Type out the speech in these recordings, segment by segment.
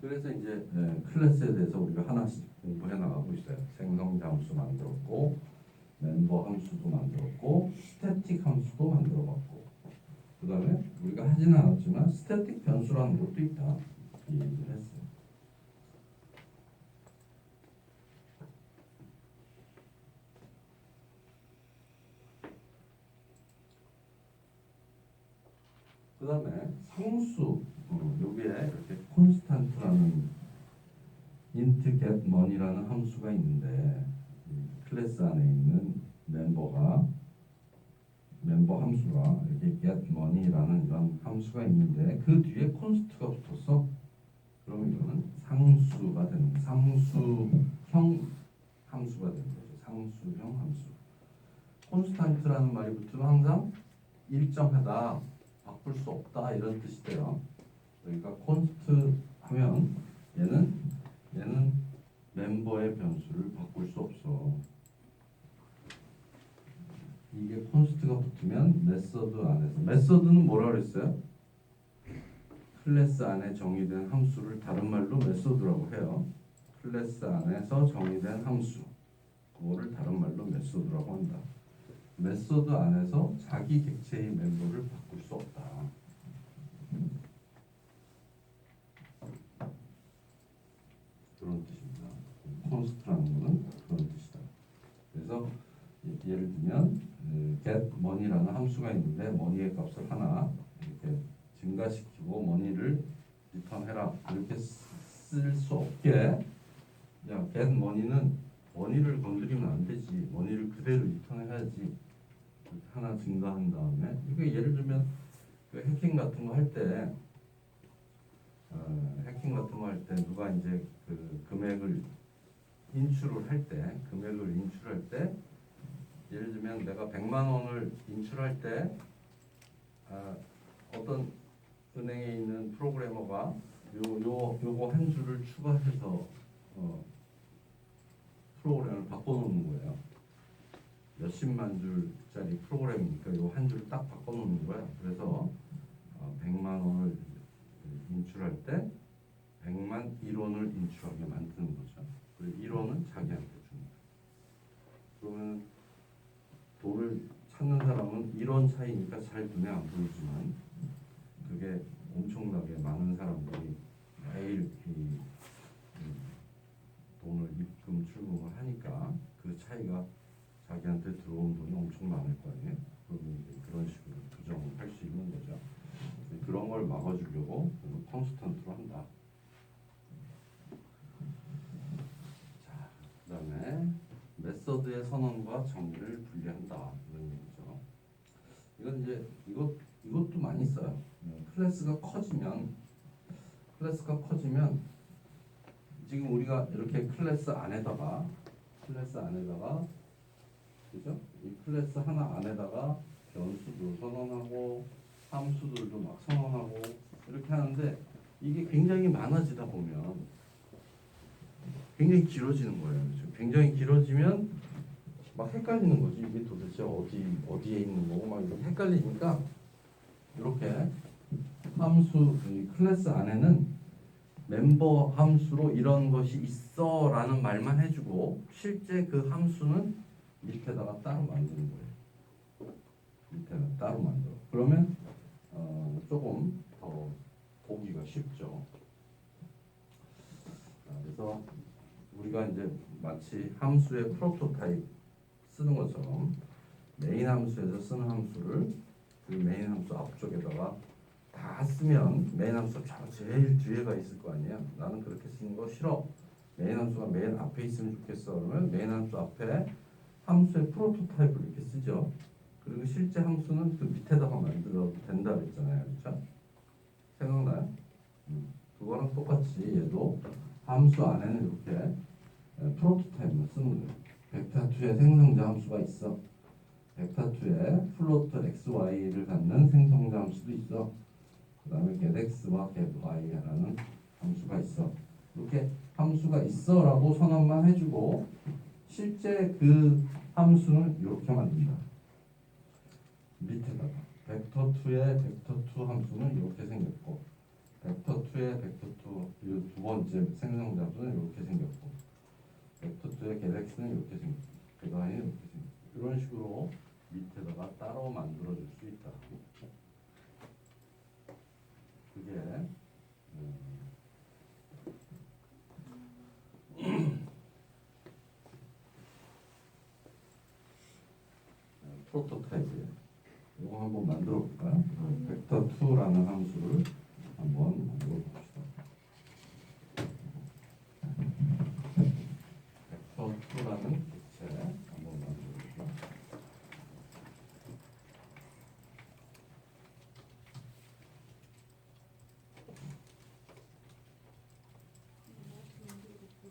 그래서 이제 예, 클래스에 대해서 우리가 하나씩 공부해 나가고 있어요. 생성자 함수 만들었고 멤버 함수도 만들었고 스태틱 함수도 만들어봤고 그 다음에 우리가 하지는 않았지만 스태틱 변수라는 것도 있다 이 얘기를 했어요. 그 다음에 상수 어, 여기에 이렇게 콘스탄트라는 int get money라는 함수가 있는데 이 클래스 안에 있는 멤버가 멤버 함수가 이렇게 get money라는 이런 함수가 있는데 그 뒤에 콘스트가 붙었어. 그러면 이거는 상수가 되는. 상수형 함수가 되는 거죠. 상수형 함수. 콘스탄트라는 말이 붙으면 항상 일정하다, 바꿀 수 없다 이런 뜻이 돼요. 그러니까 콘스트 하면 얘는 얘는 멤버의 변수를 바꿀 수 없어. 이게 콘스트가 붙으면 메서드 안에서 메서드는 뭐라 그랬어요? 클래스 안에 정의된 함수를 다른 말로 메서드라고 해요. 클래스 안에서 정의된 함수 그거를 다른 말로 메서드라고 한다. 메서드 안에서 자기 객체의 멤버를 바꿀 수 없다. 그런 뜻입니다. 콘스트라는 거는 그런 뜻이다. 그래서 예- 예를 들면 그 get money라는 함수가 있는데 money의 값을 하나 이렇게 증가시키고 money를 리턴해라. 이렇게 쓸 수 없게 야 get money는 money를 건드리면 안 되지. money를 그대로 리턴해야지. 하나 증가한 다음에 이게 예를 들면 그 해킹 같은 거 할때 어, 해킹 같은 거 할 때 누가 이제 그 금액을 인출을 할 때 금액을 인출할 때 예를 들면 내가 100만 원을 인출할 때 아, 어떤 은행에 있는 프로그래머가 요, 요, 요거 한 줄을 추가해서 어, 프로그램을 바꿔놓는 거예요. 몇십만 줄짜리 프로그램이니까 요 한 줄 딱 바꿔놓는 거야. 그래서 어, 100만 원을 인출할 때 100만 1원을 인출하게 만드는 거죠. 그리고 1원은 자기한테 주는 거예요. 그러면 돈을 찾는 사람은 1원 차이니까 잘 눈에 안 보이지만 그게 엄청나게 많은 사람들이 매일 이 음, 돈을 입금 출금을 하니까 그 차이가 자기한테 들어온 돈이 엄청 많을 거 아니에요. 그러면 이제 그런 식으로 조정을 할 수 있는 거죠. 그런 걸 막아주려고 콘스턴트로 한다. 자, 그다음에 메서드의 선언과 정의를 분리한다 이런 얘기죠. 이건 이제 이것 이것도 많이 써요. 음, 클래스가 커지면 클래스가 커지면 지금 우리가 이렇게 클래스 안에다가 클래스 안에다가 그죠? 이 클래스 하나 안에다가 변수도 선언하고 함수들도 막 선언하고 이렇게 하는데 이게 굉장히 많아지다 보면 굉장히 길어지는 거예요. 그죠? 굉장히 길어지면 막 헷갈리는 거지. 이게 도대체 어디 어디에 있는 거고 막 이렇게 헷갈리니까 이렇게 함수 이 클래스 안에는 멤버 함수로 이런 것이 있어라는 말만 해주고 실제 그 함수는 밑에다가 따로 만드는 거예요. 밑에다 따로 만들어. 그러면 어, 조금 더 보기가 쉽죠. 자, 그래서 우리가 이제 마치 함수의 프로토타입 쓰는 것처럼 메인 함수에서 쓰는 함수를 그 메인 함수 앞쪽에다가 다 쓰면 메인 함수 저 제일 뒤에가 있을 거 아니에요. 나는 그렇게 쓰는 거 싫어. 메인 함수가 메인 앞에 있으면 좋겠어. 그러면 메인 함수 앞에 함수의 프로토타입을 이렇게 쓰죠. 그리고 실제 함수는 그 밑에다가 만들어도 된다 그랬잖아요. 그렇죠? 생각나요? 음, 그거랑 똑같이 얘도 함수 안에는 이렇게 에, 프로토타입만 쓰는 거예요. 벡터2의 생성자 함수가 있어. 벡터2의 플로트 xy를 갖는 생성자 함수도 있어. 그 다음에 getx와 gety라는 함수가 있어. 이렇게 함수가 있어라고 선언만 해주고 실제 그 함수는 이렇게 만든다. 밑에다가 벡터2의 벡터2 함수는 이렇게 생겼고 벡터2의 벡터2 그두 번째 생성자 함수는 이렇게 생겼고 벡터 2의 갤럭시는 이렇게 생겼고 그 다음에 이렇게 생겼고 이런 식으로 밑에다가 따로 만들어 줄 수 있다. 그게 음, 프로토타입이에요. 이거 한번 만들어 볼까요? 벡터 2라는 함수를 한번 만들어 봅시다. 벡터 2라는 객체 한번 만들어 볼게요.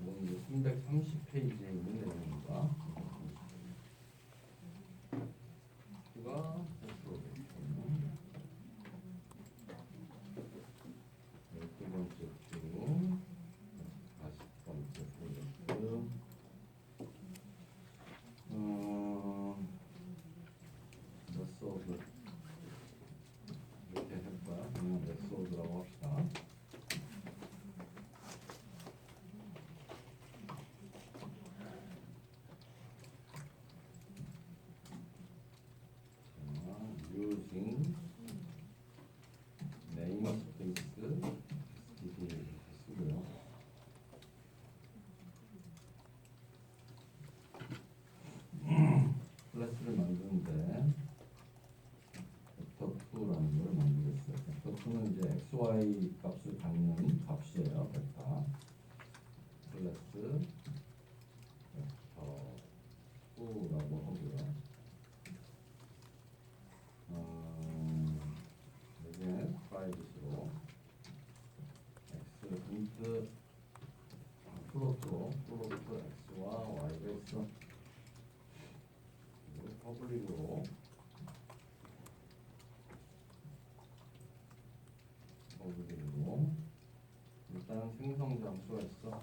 이건 이제 330페이지에 있는 내용입니다. 이가 스스로 열두 번째 주, 다섯 번째 프로젝트, 어, 메소드 이렇게 할까요? 그냥 메소드라고 합시다. 자, using namespace std 이렇게 쓰고요. 클래스를 만드는데 벡터 2라는 걸 2는 이제 xy 값을 갖는 값이에요. 벡터 클래스 벡터 2라고 하고요. 어, 여기에 프라이빗으로 x 인트 플로트로 플로트 x와 y가 있어 그리고 퍼블릭으로 퍼블릭으로 잠수가 있어?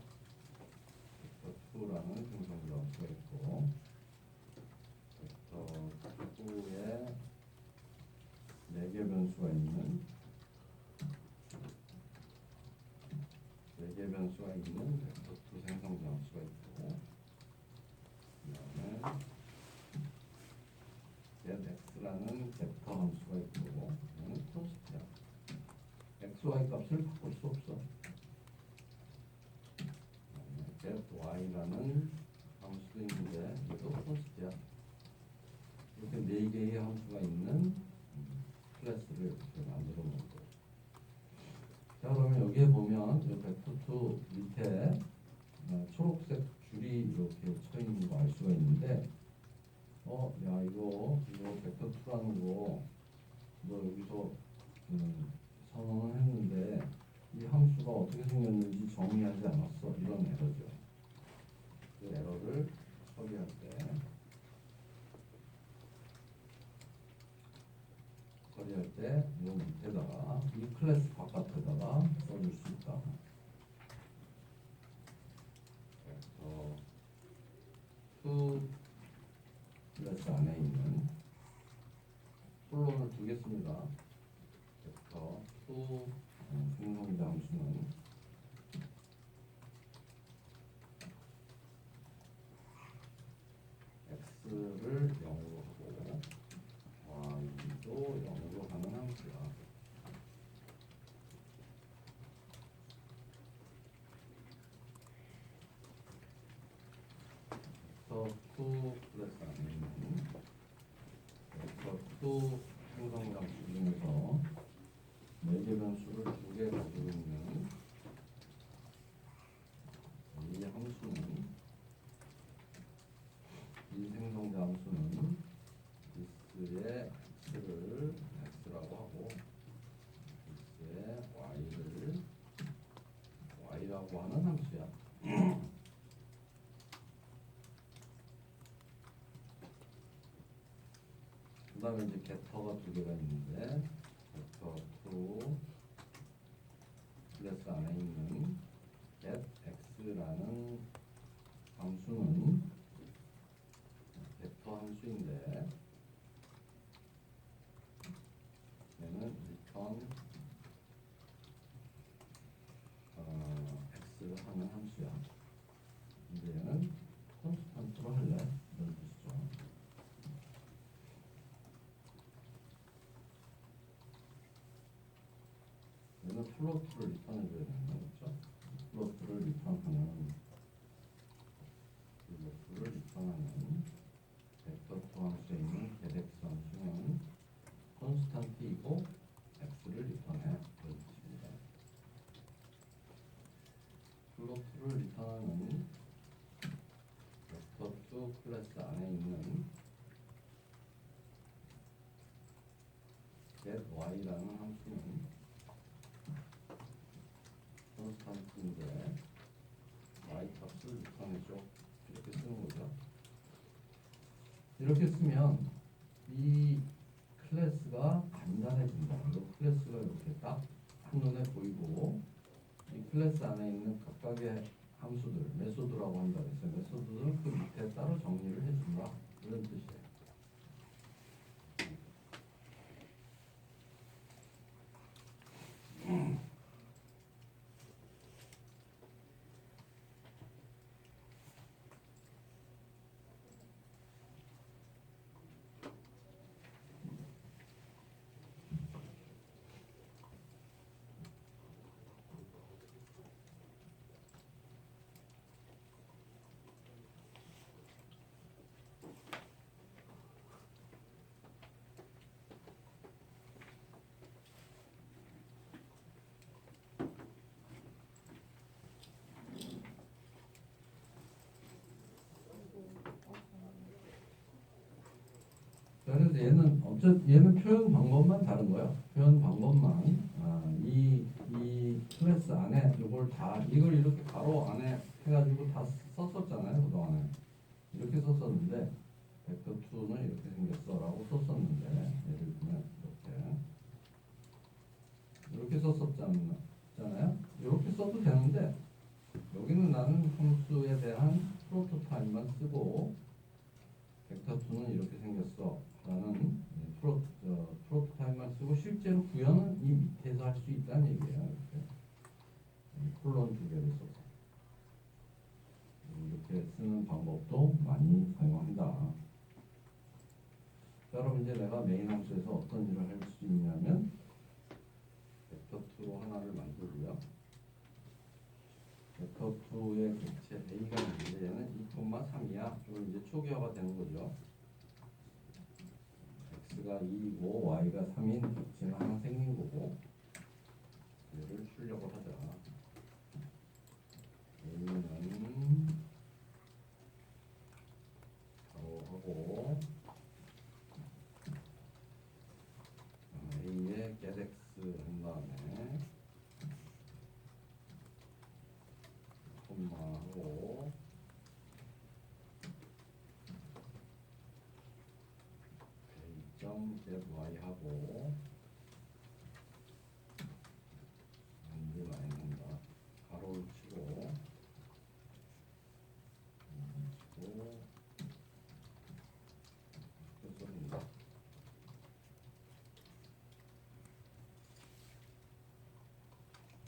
벡터 2라는 생성 잠수가 있고 벡터 2에 네개 변수가 있는 네개 변수가 있는 벡터 2 생성 jam수가 있고 그 다음에 getx라는 벡터 함수가 있고 이거는 콘스트야 x, y 값을 바꿀 수 없어 그다음에 gety라는 함수도 있는데 이것도 콘스트야 이렇게 네 개의 함수가 있는 클래스를 만들어 놓은 거예요. 자 그러면 여기에 보면 이2 밑에 어, 초록색 줄이 이렇게 쳐 있는 거 알 수가 있는데 어 야 이거 이거 2라는 거 너 여기서 음, 선언을 했는데 이 함수가 어떻게 생겼는지 정의하지 않았어 이런 에러죠. 그 에러를 처리할 때 처리할 때이 밑에다가 이 클래스 바깥에다가 써줄 수 있다. 그래서 to 클래스 안에 있는 폴론을 두겠습니다. 벡터 to 어, 생성자 함수는 x를 0으로 하고 y도 0으로 하는 함수야. 벡터 2플러스 안에 있는 벡터 2 생성 함수 중에서 네개 변수를 두 개 가지고 있는 이 함수는 이 생성자 함수는 디스의 x를 x라고 하고 디스의 y를 y라고 하는 함수야. 그 다음에 이제 게터가 두 개가 있는데 게터 2 플러스 안에 있는 get x라는 벡터 함수인데 얘는 return 어, 얘는 플로트를 리턴해줘야 되는 거죠. 플로트를 리턴하는 플로트를 리턴하는 벡터 투 함수에 있는 getx 함수는 콘스탄트이고 x를 리턴해 보여주십니다. 플로트를 리턴하는 벡터 투 클래스 안에 있는 get y라는 함수는 콘스탄트인데 y 값을 리턴해줘 이렇게 쓰는 거죠. 이렇게 쓰면 이 클래스가 간단해진다. 이 클래스가 이렇게 딱 한눈에 보이고 이 클래스 안에 있는 각각의 함수들, 메소드라고 한다 그랬어요. 메소드들을 그 밑에 따로 정리를 해준다. 이런 뜻이에요. 자, 그래서 얘는 어째 얘는 표현 방법만 다른 거야. 표현 방법만 아, 이, 이 클래스 안에 이걸 다 이걸 이렇게 가로 안에 해가지고 다 썼었잖아요 그동 안에 이렇게 썼었는데 벡터 2는 이렇게 생겼어라고 썼었는데 예를 들면 이렇게 이렇게 썼었잖아요. 이렇게 써도 되는데 여기는 나는 함수에 대한 프로토타입만 쓰고 벡터 2는 이렇게 생겼어. 라는 네, 프로, 저, 프로토타입만 쓰고 실제로 구현은 이 밑에서 할 수 있다는 이 콜론 두 개를 써서 이렇게 쓰는 방법도 많이 사용한다. 자, 여러분 이제 내가 메인 함수에서 어떤 일을 할 수 있냐면 벡터 2로 하나를 만들고요. 벡터 2의 객체 A가 있는데 얘는 2,3이야. 이건 이제 초기화가 되는 거죠. x가 2이고 y가 3인 객체가 하나 생긴 거고 3z y하고. 이 많이 난다 가로를 치고. 치고 끝선입니다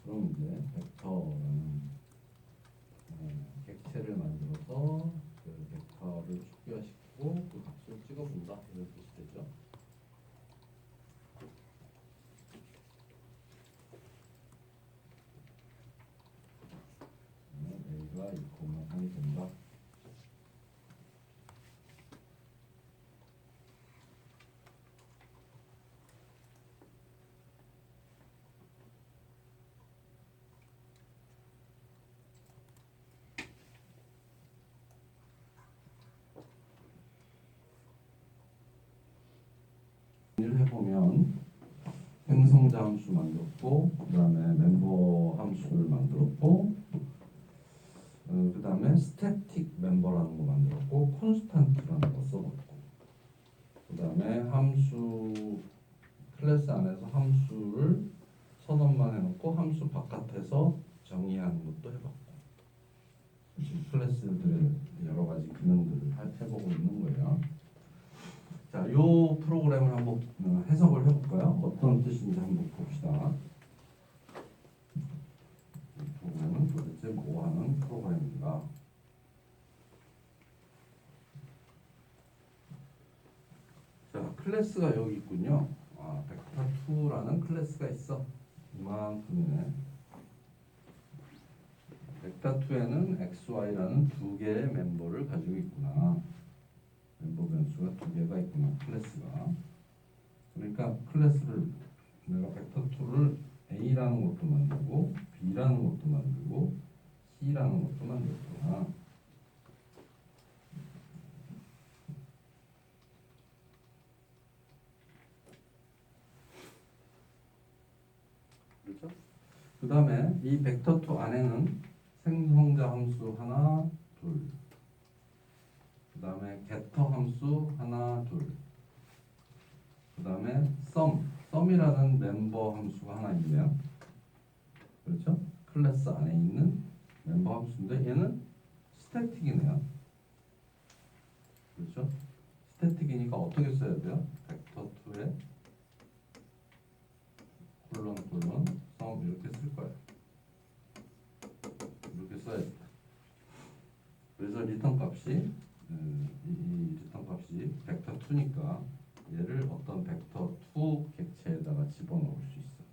그럼 이제 벡터라는 음, 객체를 만들어서 그 벡터를 축소시키고 그 값을 찍어본다. 이런 뜻이 되죠. 일을 해보면 행성자 함수 만들었고 그 다음에 멤버 함수를 만들었고 어, 그 다음에 스태틱 멤버라는 거 만들었고 콘스탄트라는 거 써봤고 그 다음에 함수 클래스 안에서 함수를 선언만 해놓고 함수 바깥에서 정의하는 것도 해봤고 이 클래스들의 여러 가지 기능들을 해- 해보고 있는 거예요. 자, 요 프로그램을 한번 어, 해석을 해볼까요? 어떤 뜻인지 한번 봅시다. 이 프로그램은 도대체 뭐 하는 프로그램인가? 자, 클래스가 여기 있군요. 아, 벡터2라는 클래스가 있어. 이만큼이네. 벡터 2에는 x, y라는 두 개의 멤버를 가지고 있구나. 멤버 변수가 두 개가 있구나. 클래스가. 그러니까 클래스를 내가 벡터 2를 a라는 것도 만들고 b라는 것도 만들고 c라는 것도 만들었구나. 그렇죠? 그 다음에 이 벡터 2 안에는 생성자 함수 하나, 둘. 그 다음에 getter 함수 하나, 둘. 그 다음에 sum, sum이라는 멤버 함수가 하나 있네요. 그렇죠? 클래스 안에 있는 멤버 함수인데 얘는 스태틱이네요. 그렇죠? 스태틱이니까 어떻게 써야 돼요? 벡터 2에 콜론 콜론 sum 이렇게 쓸 거예요. 이렇게 써야지. 그래서 리턴 값이 음, 이, 이 리턴 값이 벡터 2니까 얘를 어떤 벡터 2 객체에다가 집어넣을 수 있어.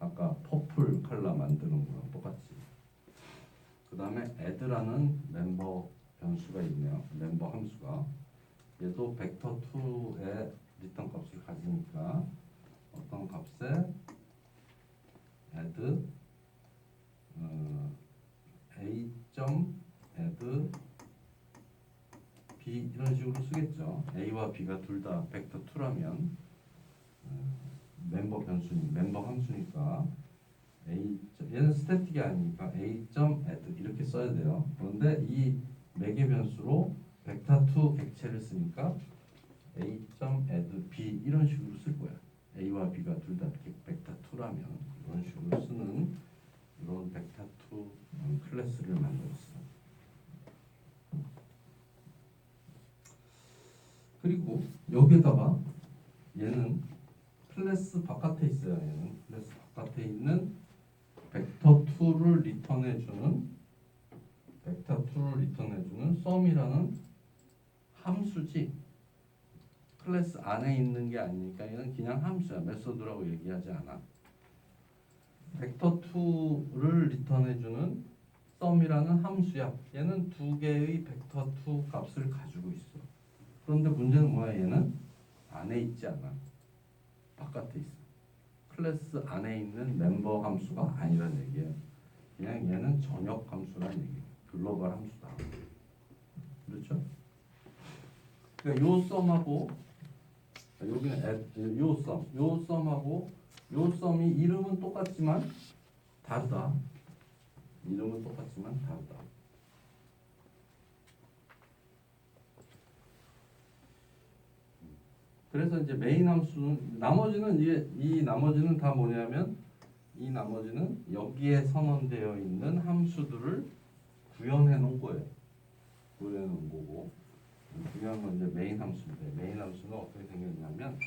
아까 퍼플 컬러 만드는 거랑 똑같이. 그 다음에 add라는 멤버 변수가 있네요. 멤버 함수가. 얘도 벡터 2의 리턴 값을 가지니까 어떤 값에 add 어, a 점 add 이런 식으로 쓰겠죠. a와 b가 둘 다 벡터 2라면 어, 멤버 변수니 멤버 함수니까 a 점- 얘는 스태틱이 아니니까 a 점 이렇게 써야 돼요. 그런데 이 매개 변수로 벡터 2 객체를 쓰니까 a 점 b 이런 식으로 쓸 거야. a와 b가 둘 다 벡터 2라면 이런 식으로 쓰는 이런 벡터 2 음, 클래스를 만들었어. 그리고 여기에다가 얘는 클래스 바깥에 있어요. 얘는 클래스 바깥에 있는 벡터 2를 리턴해 주는 벡터 2를 리턴해 주는 sum이라는 함수지. 클래스 안에 있는 게 아니니까 얘는 그냥 함수야. 메소드라고 얘기하지 않아. 벡터 2를 리턴해 주는 sum이라는 함수야. 얘는 두 개의 벡터 2 값을 가지고 있어. 그런데 문제는 뭐야? 얘는 안에 있지 않아. 바깥에 있어. 클래스 안에 있는 member 함수가 아니란 얘기예요. 그냥 얘는 전역 함수란 얘기예요. 글로벌 함수다. 그렇죠? 그러니까 요 썸하고 여기는 add, 요 썸, 요 썸하고 요 썸이 이름은 똑같지만 다르다. 이름은 똑같지만 다르다. 그래서 이제 메인 함수는 나머지는 이게 이 나머지는 다 뭐냐면 이 나머지는 여기에 선언되어 있는 함수들을 구현해 놓은 거예요. 구현해 놓은 거고 중요한 건 이제 메인 함수인데 메인 함수는 어떻게 생겼냐면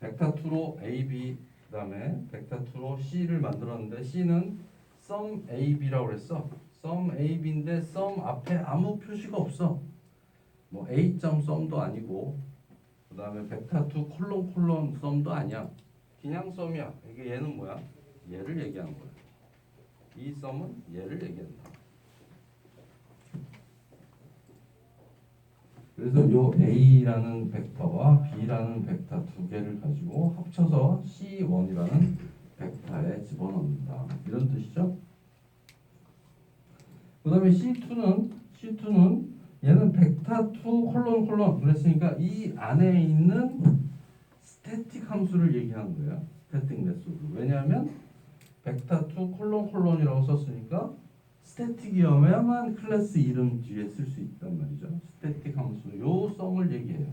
벡터 2로 A, B 그다음에 벡터 2로 C를 만들었는데 C는 sum A, B라고 그랬어. sum A, B인데 sum 앞에 아무 표시가 없어. 뭐 A 점 썸도 아니고 그 다음에 벡터 2 콜론 콜론 썸도 아니야. 그냥 썸이야. 이게 얘는 뭐야? 얘를 얘기하는 거야. 이 썸은 얘를 얘기한다. 그래서 요 A라는 벡터와 B라는 벡터 두 개를 가지고 합쳐서 C1이라는 벡터에 집어넣는다. 이런 뜻이죠? 그 다음에 C2는 C2는 얘는 벡터 2 콜론 콜론 그랬으니까 이 안에 있는 스태틱 함수를 얘기하는 거예요. 스태틱 메소드. 왜냐하면 벡터 2 콜론 콜론이라고 썼으니까 스태틱이어야만 클래스 이름 뒤에 쓸 수 있단 말이죠. 스태틱 함수 요 썸을 얘기해요.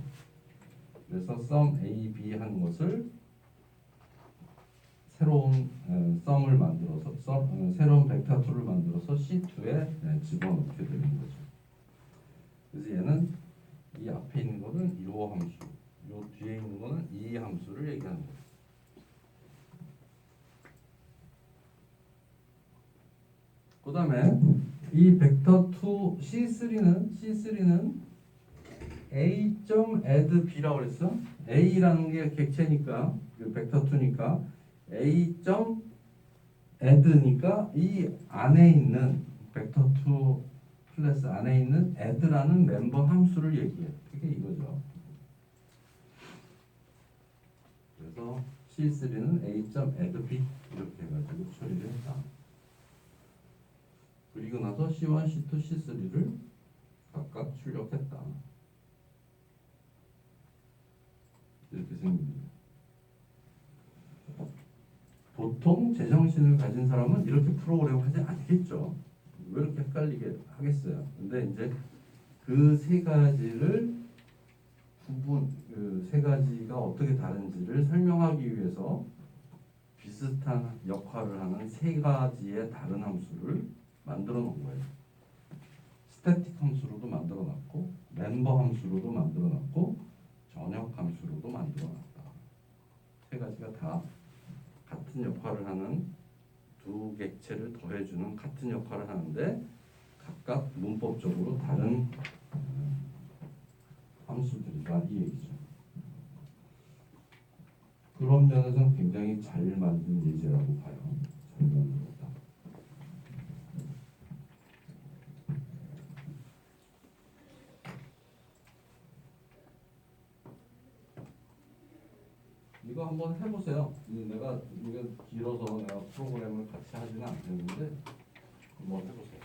그래서 sum a, b 하는 것을 새로운 어, 썸을 만들어서 썸, 어, 새로운 벡터 2를 만들어서 C2에 집어넣게 되는 거죠. 그래서 얘는 이 앞에 있는 거는 요 함수, 요 뒤에 있는 거는 이 함수를 얘기하는 거예요. 그 다음에 이 벡터 2 C3는 C3는 A.add b라고 그랬어. A라는 게 객체니까 그 벡터 2니까 a 점 add니까 이 안에 있는 벡터 2 클래스 안에 있는 add라는 멤버 함수를 얘기해. 그게 이거죠. 그래서 C3는 a 점 add b 이렇게 해가지고 처리를 했다. 그리고 나서 C1, C2, C3를 각각 출력했다. 이렇게 생깁니다. 보통 제정신을 가진 사람은 이렇게 프로그램 하지 않겠죠. 왜 이렇게 헷갈리게 하겠어요. 근데 이제 그 세 가지를 구분, 그 세 가지가 어떻게 다른지를 설명하기 위해서 비슷한 역할을 하는 세 가지의 다른 함수를 만들어 놓은 거예요. 스태틱 함수로도 만들어 놨고, 멤버 함수로도 만들어 놨고, 전역 함수로도 만들어 놨다. 세 가지가 다 같은 역할을 하는 두 객체를 더해주는 같은 역할을 하는데 각각 문법적으로 다른 음, 함수들이다 이 얘기죠. 그런 면에서는 굉장히 잘 만든 예제라고 봐요. 잘 만들었다. 이거 한번 해보세요. 이 내가 이게 길어서 내가 프로그램을 같이 하지는 않겠는데 한번 해보세요.